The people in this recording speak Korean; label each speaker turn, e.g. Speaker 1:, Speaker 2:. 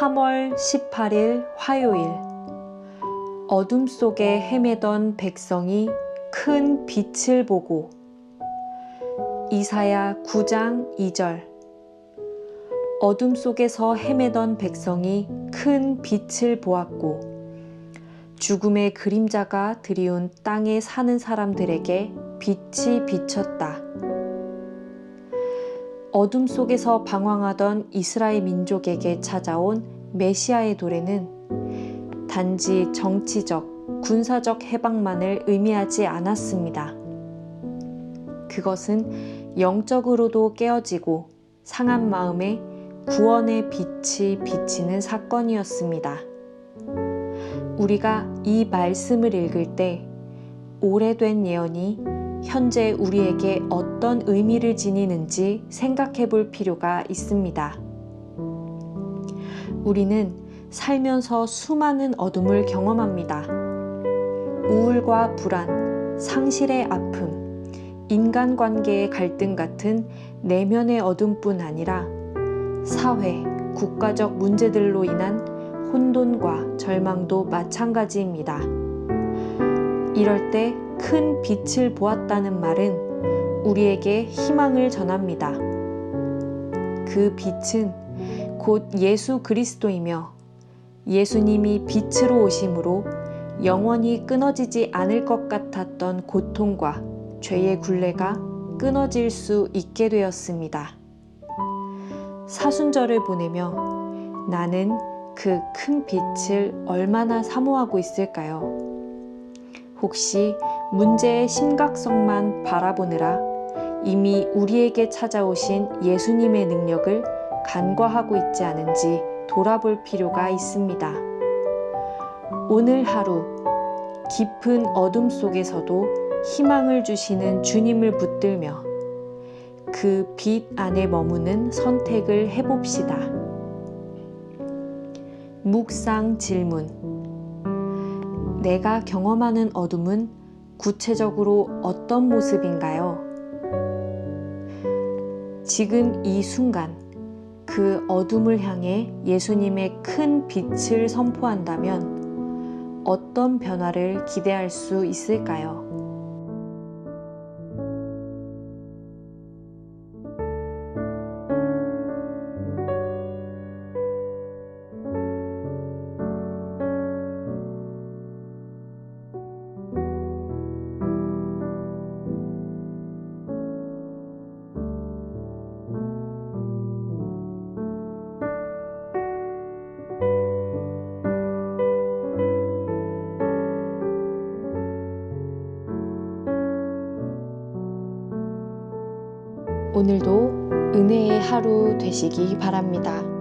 Speaker 1: 10월 18일 화요일. 어둠 속에 헤매던 백성이 큰 빛을 보고. 이사야 9장 2절. 어둠 속에서 헤매던 백성이 큰 빛을 보았고 죽음의 그림자가 드리운 땅에 사는 사람들에게 빛이 비쳤다. 어둠 속에서 방황하던 이스라엘 민족에게 찾아온 메시아의 도래는 단지 정치적, 군사적 해방만을 의미하지 않았습니다. 그것은 영적으로도 깨어지고 상한 마음에 구원의 빛이 비치는 사건이었습니다. 우리가 이 말씀을 읽을 때 오래된 예언이 현재 우리에게 어떤 의미를 지니는지 생각해 볼 필요가 있습니다. 우리는 살면서 수많은 어둠을 경험합니다. 우울과 불안, 상실의 아픔, 인간관계의 갈등 같은 내면의 어둠뿐 아니라 사회, 국가적 문제들로 인한 혼돈과 절망도 마찬가지입니다. 이럴 때 큰 빛을 보았다는 말은 우리에게 희망을 전합니다. 그 빛은 곧 예수 그리스도이며 예수님이 빛으로 오심으로 영원히 끊어지지 않을 것 같았던 고통과 죄의 굴레가 끊어질 수 있게 되었습니다. 사순절을 보내며 나는 그 큰 빛을 얼마나 사모하고 있을까요? 혹시 문제의 심각성만 바라보느라 이미 우리에게 찾아오신 예수님의 능력을 간과하고 있지 않은지 돌아볼 필요가 있습니다. 오늘 하루 깊은 어둠 속에서도 희망을 주시는 주님을 붙들며 그 빛 안에 머무는 선택을 해봅시다. 묵상 질문. 내가 경험하는 어둠은 구체적으로 어떤 모습인가요? 지금 이 순간 그 어둠을 향해 예수님의 큰 빛을 선포한다면 어떤 변화를 기대할 수 있을까요? 오늘도 은혜의 하루 되시기 바랍니다.